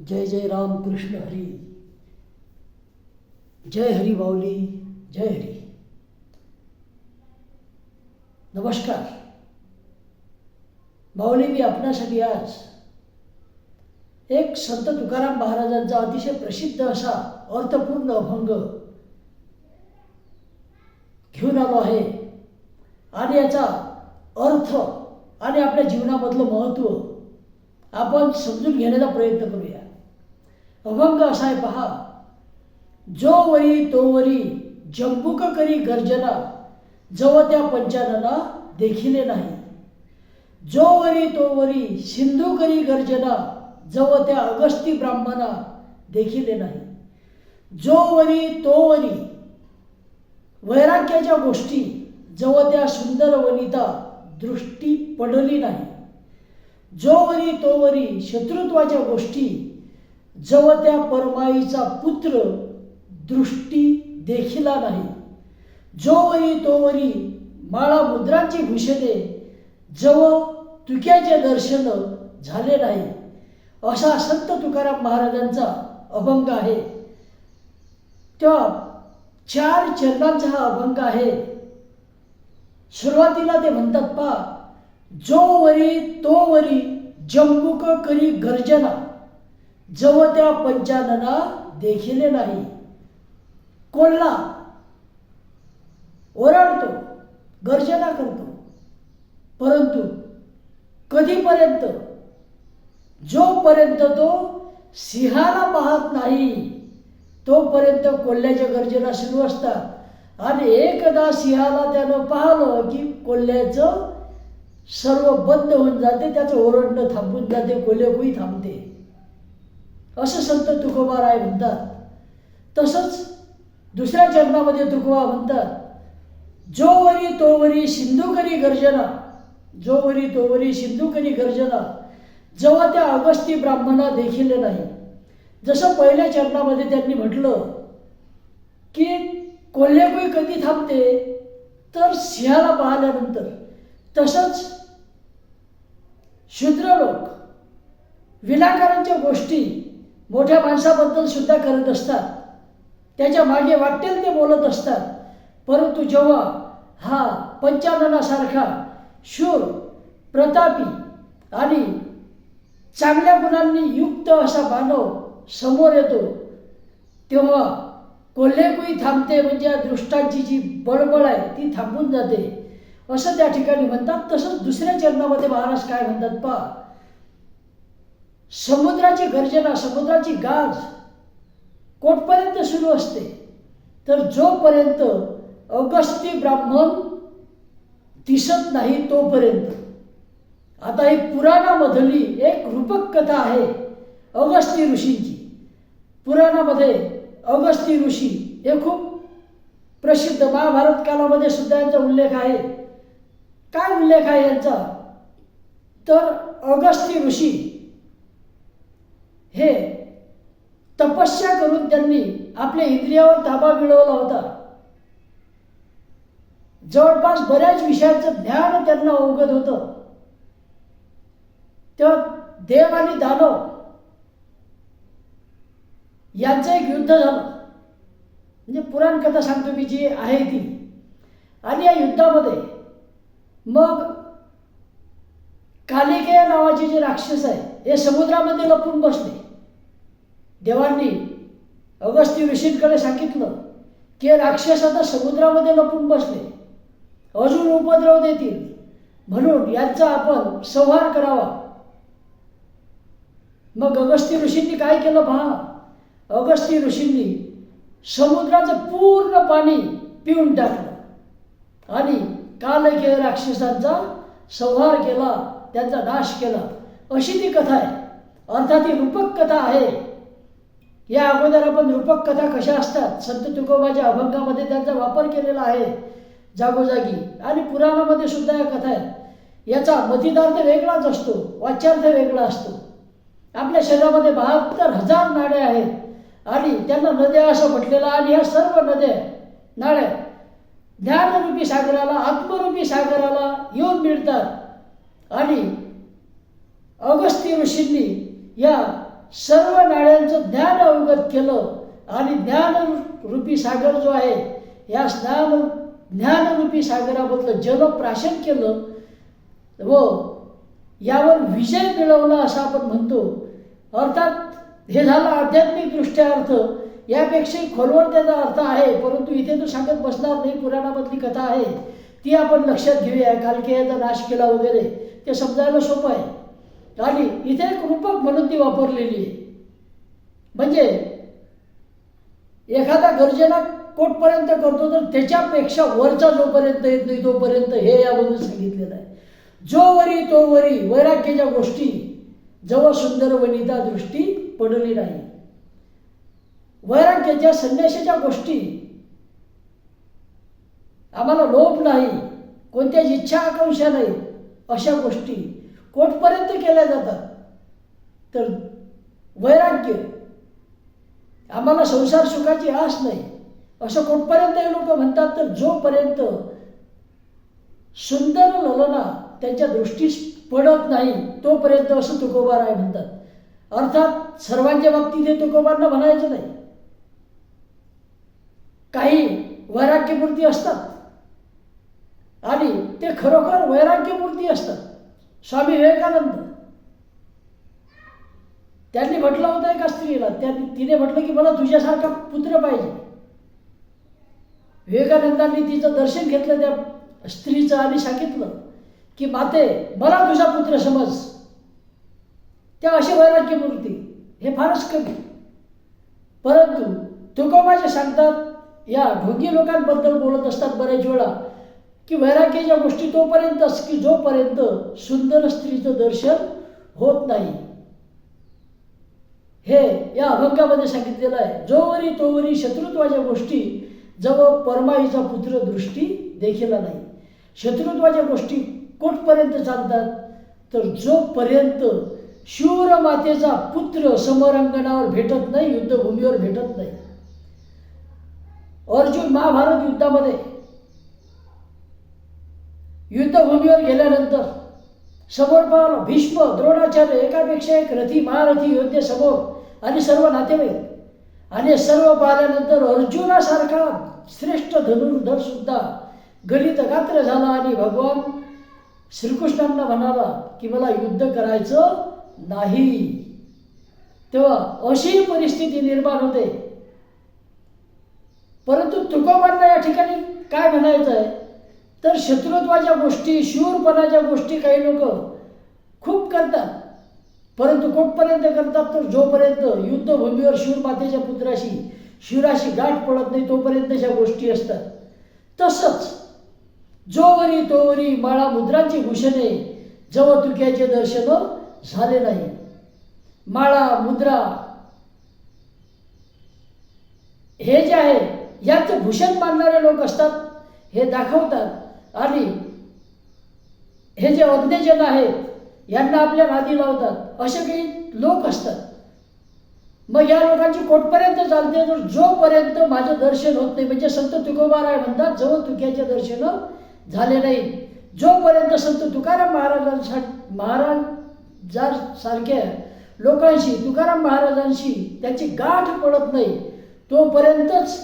जय जय राम कृष्ण हरी। जय हरी बावली जय हरी। नमस्कार। बावली मी आपणासाठी आज एक संत तुकाराम महाराजांचा अतिशय प्रसिद्ध असा अर्थपूर्ण अभंग घेऊन आलो आहे. आणि याचा अर्थ आणि आपल्या जीवनामधलं महत्त्व आपण समजून घेण्याचा प्रयत्न करूया. अभंग असाय पहा जो वरी तो वरी जंबुक करी गर्जना जव त्या पंचानना देखिले नाही. जो वरी तो वरी सिंधू करी गर्जना जव त्या अगस्ती ब्राह्मणा देखिले नाही. जो वरी तो वरी वैराग्याच्या गोष्टी जव त्या सुंदर वनिता दृष्टी पडली नाही. जो वरी तो वरी शत्रुत्वाच्या गोष्टी जव त्या परमाईचा पुत्र दृष्टी देखिला नाही. जो वरी तो वरी माळा मुद्रांची भूषणे जव तुक्याचे दर्शन झाले नाही. असा संत तुकाराम महाराजांचा अभंग आहे. तेव्हा चार चरणांचा हा अभंग आहे. सुरुवातीला ते म्हणतात पा जो वरी तो वरी जंबुक करी गर्जना. जव त्या पंचानना देखिले नाही. कोल्हा ओरडतो गर्जना करतो. परंतु कधीपर्यंत? जोपर्यंत तो सिंहाला पाहत नाही तोपर्यंत कोल्ह्याच्या गर्जना सुरू असतात. आणि एकदा सिंहाला त्यानं पाहलं की कोल्ह्याचं सर्व बंद होऊन जाते त्याचं ओरडणं थांबून जाते कोल्हेकुई थांबते. असं संत तुकोबा राय म्हणतात. तसंच दुसऱ्या चरणामध्ये तुकोबा म्हणतात जोवरी तोवरी सिंधुकरी करी गर्जना जोवरी तोवरी सिंधुकरी करी गर्जना जेव्हा त्या अगस्ती ब्राह्मणा देखील नाही. जसं पहिल्या चरणामध्ये त्यांनी म्हटलं की कोल्हेकुई कधी थांबते तर सिंहाला पाहिल्यानंतर. तसंच शूद्र लोक विनाकारांच्या गोष्टी मोठ्या माणसाबद्दल सुद्धा करत असतात. त्याच्यामागे वाटेल ते बोलत असतात. परंतु जेव्हा हा पंचाननासारखा शूर प्रतापी आणि चांगल्या गुणांनी युक्त असा मानव समोर येतो तेव्हा कोल्हेकुई थांबते म्हणजे या दृष्टांची जी बळबळ आहे ती थांबून जाते. असं त्या ठिकाणी म्हणतात. तसंच दुसऱ्या चरणामध्ये महाराज काय म्हणतात पा समुद्राची गर्जना समुद्राची गाज कोटपर्यंत सुरू असते. तर जोपर्यंत अगस्ती ब्राह्मण दिसत नाही तोपर्यंत. आता ही पुराणामधली एक रूपक कथा आहे अगस्ती ऋषींची. पुराणामध्ये अगस्ती ऋषी हे खूप प्रसिद्ध महाभारत कालामध्ये सुद्धा यांचा उल्लेख आहे. काय उल्लेख आहे यांचा? तर अगस्ती ऋषी हे तपस्या करून त्यांनी आपल्या इंद्रियावर ताबा मिळवला होता. जवळपास बऱ्याच विषयाचं ज्ञान त्यांना अवगत होतं. तेव्हा देव आणि दानव यांचं एक युद्ध झालं. म्हणजे पुराण कथा सांगतो मी जी आहे ती. आणि या युद्धामध्ये मग कालिकेय नावाचे जे राक्षस आहे हे समुद्रामध्ये लपून बसले. देवांनी अगस्ती ऋषींकडे सांगितलं की राक्षस आता समुद्रामध्ये लपून बसले. अजून उपद्रव देतील. म्हणून यांचा आपण संहार करावा. मग अगस्ती ऋषींनी काय केलं पहा? अगस्ती ऋषींनी समुद्राचं पूर्ण पाणी पिऊन टाकलं. आणि कालकेय राक्षसांचा संहार केला त्यांचा नाश केला. अशी ती कथा आहे. अर्थात ही रूपक कथा आहे. या अगोदर आपण रूपक कथा कशा असतात संत तुकोबाच्या अभंगामध्ये त्यांचा वापर केलेला आहे जागोजागी. आणि पुराणामध्ये सुद्धा या कथा आहेत. याचा मतिदार्थ वेगळाच असतो वाच्यार्थ वेगळा असतो. आपल्या शरीरामध्ये बहात्तर हजार नाड्या आहेत आणि त्यांना नद्या असं म्हटलेलं आणि ह्या सर्व नद्या नाड्या ज्ञानरूपी सागराला आत्मरूपी सागराला येऊन मिळतात. आणि अगस्ती ऋषींनी या सर्व नाण्यांचं ज्ञान अवगत केलं आणि ज्ञान रूपी सागर जो आहे या स्नान ज्ञानरूपी सागराबद्दल जलप्राशन केलं. व यावर विजय मिळवला असं आपण म्हणतो. अर्थात हे झालं आध्यात्मिक दृष्ट्या अर्थ. यापेक्षाही खोलवर त्याचा अर्थ आहे परंतु इथे तो सांगत बसणार नाही पुराणामधली कथा आहे. ती आपण लक्षात घेऊया कालकेयाचा नाश केला वगैरे. ते समजायला सोपं आहे. आणि इथे एक रूपक म्हणून ती वापरलेली आहे. म्हणजे एखादा गर्जना कोटपर्यंत करतो तर त्याच्यापेक्षा वरचा जोपर्यंत येत नाही तोपर्यंत हे यामधून सांगितलेलं आहे. जो वरी तो वरी वैराग्याच्या गोष्टी जवळ सुंदर वनिता दृष्टी पडली नाही. वैराग्याच्या संदेशाच्या गोष्टी आम्हाला लोभ नाही कोणत्याच इच्छा आकांक्षा नाही अशा गोष्टी कोटपर्यंत केल्या जातात. तर वैराग्य आम्हाला संसार सुखाची आस नाही. असं कोटपर्यंत हे लोक म्हणतात तर जोपर्यंत सुंदर ललना त्यांच्या दृष्टीस पडत नाही तोपर्यंत असं तुकोबार आहे म्हणतात. अर्थात सर्वांच्या बाबतीत हे तुकोबांना म्हणायचं नाही. काही वैराग्यमूर्ती असतात. आणि ते खरोखर वैराग्यमूर्ती असतात. स्वामी विवेकानंद. त्यांनी म्हटलं होतं एका स्त्रीला त्या तिने म्हटलं की मला तुझ्यासारखा पुत्र पाहिजे. विवेकानंदांनी तिचं दर्शन घेतलं त्या स्त्रीचं आणि सांगितलं की माते मला तुझा पुत्र समज. त्या अशी वैराग्य मूर्ती हे फारच कमी. परंतु तुकोबाचे सांगतात या ढोंगी लोकांबद्दल बोलत असतात बऱ्याच वेळा. की वैराग्याच्या गोष्टी तोपर्यंतच की जोपर्यंत सुंदर स्त्रीचं दर्शन होत नाही. हे या अभंगामध्ये सांगितलेलं आहे. जोवरी तोवरी शत्रुत्वाच्या गोष्टी जवळ परमाईचा पुत्र दृष्टी देखील नाही. शत्रुत्वाच्या गोष्टी कोठपर्यंत चालतात? तर जोपर्यंत शूर मातेचा पुत्र समरांगणावर भेटत नाही युद्धभूमीवर भेटत नाही. अर्जुन महाभारत युद्धामध्ये युद्धभूमीवर गेल्यानंतर समोर पाहिलं भीष्म द्रोणाचार्य एकापेक्षा एक रथी महारथी योद्धे समोर आणि सर्व नातेवाईक आणि सर्व पाहिल्यानंतर अर्जुनासारखा श्रेष्ठ धनुर्धर सुद्धा गलित गात्र झाला आणि भगवान श्रीकृष्णांना म्हणाला की मला युद्ध करायचं नाही. तेव्हा अशी परिस्थिती निर्माण होते. परंतु तुकोबांना या ठिकाणी काय म्हणायचं आहे तर शत्रुत्वाच्या गोष्टी शूरपणाच्या गोष्टी काही लोक खूप करतात. परंतु कुठपर्यंत करतात तर जोपर्यंत युद्धभूमीवर शूर मातेच्या पुत्राशी शिवराशी गाठ पडत नाही तोपर्यंतच्या गोष्टी असतात. तसंच जोवरी तोवरी माळा मुद्रांची भूषणे जवतुक्याचे दर्शन झाले नाही. माळा मुद्रा हे जे आहे याचं भूषण मानणारे लोक असतात हे दाखवतात. आणि हे जे अज्ञजन आहेत यांना आपल्या नादी लावतात. असे काही लोक असतात. मग या लोकांची कोटपर्यंत चालते? तर जोपर्यंत माझं दर्शन होत नाही म्हणजे संत तुकोबाराय म्हणतात जवळ तुक्याचे दर्शन झाले नाही. जोपर्यंत संत तुकाराम महाराजांसा महाराजांसारख्या लोकांशी तुकाराम महाराजांशी त्याची गाठ पडत नाही तोपर्यंतच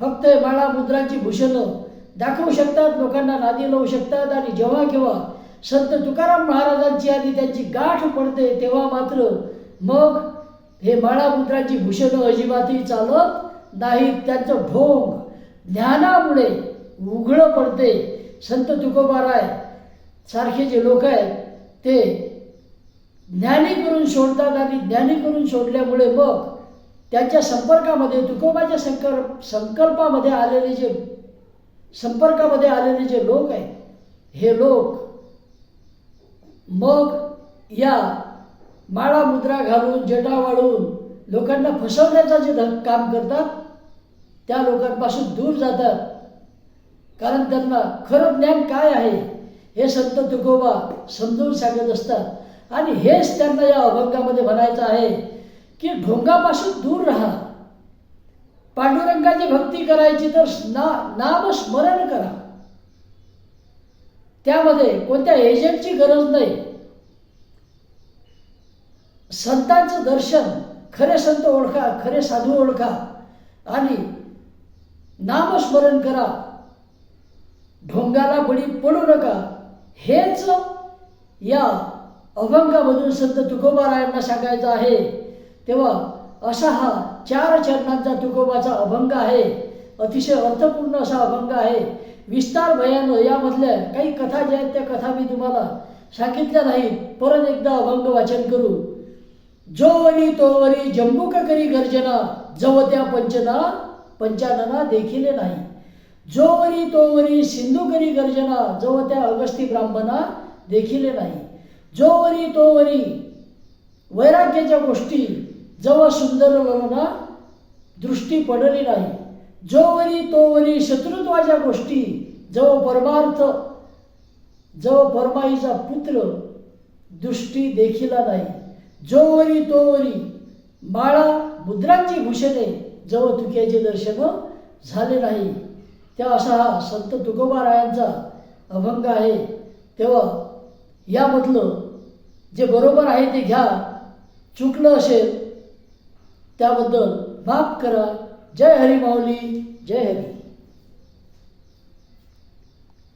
फक्त माळा मुद्रांची भूषणं दाखवू शकतात लोकांना नादी लावू शकतात आणि जेव्हा केव्हा संत तुकाराम महाराजांची आणि त्यांची गाठ पडते तेव्हा मात्र मग हे माळा भूषणं अजिबातही चालत नाहीत. त्यांचं ढोंग ज्ञानामुळे उघडं पडते. संत तुकोबाराय सारखे जे लोक आहेत ते ज्ञानी करून सोडतात आणि ज्ञानी करून सोडल्यामुळे मग त्यांच्या संपर्कामध्ये तुकोबाच्या संकल्प संकल्पामध्ये आलेले जे संपर्कामध्ये आलेले जे लोक आहेत हे लोक मग या माळा मुद्रा घालून जटा वाळून लोकांना फसवण्याचं जे ध- काम करतात त्या लोकांपासून दूर जातात. कारण त्यांना खरं ज्ञान काय आहे हे संत तुकोबा समजून सांगत असतात. आणि हेच त्यांना या अभंगामध्ये म्हणायचं आहे की ढोंगापासून दूर राहा. पांडुरंगाची भक्ती करायची तर ना नामस्मरण करा. त्यामध्ये कोणत्या एजंटची गरज नाही. संतांचं दर्शन खरे संत ओळखा खरे साधू ओळखा आणि नामस्मरण करा. ढोंगाला बळी पडू नका. हेच या अभंगामधून संत तुकोबारायांना सांगायचं आहे. तेव्हा असा हा चार चरणांचा तुकोबाचा अभंग आहे. अतिशय अर्थपूर्ण असा अभंग आहे. विस्तार भयानं यामधल्या काही कथा ज्या आहेत त्या कथा मी तुम्हाला सांगितल्या नाहीत. परत एकदा अभंग वाचन करू. जोवरी तोवरी जम्बुक करी गर्जना जवत्या पंचना पंचानना देखिले नाही. जोवरी तोवरी सिंधू करी गर्जना जवत्या अगस्ती ब्राह्मणा देखिले नाही. जोवरी तोवरी वैराग्याच्या गोष्टी जव सुंदर ललना दृष्टी पडली नाही जोवरी तोवरी शत्रुत्वाच्या गोष्टी जव परमार्थ जव परमाईचा पुत्र दृष्टी देखिला नाही जोवरी तोवरी माळा मुद्रांची भूषणे जव तुक्याचे दर्शन झाले नाही तेव्हा असा हा संत तुकोबारायांचा अभंग आहे. तेव्हा यामधलं जे बरोबर आहे ते घ्या चुकलं असेल त्याबद्दल माफ करा. जय हरी माऊली जय हरी.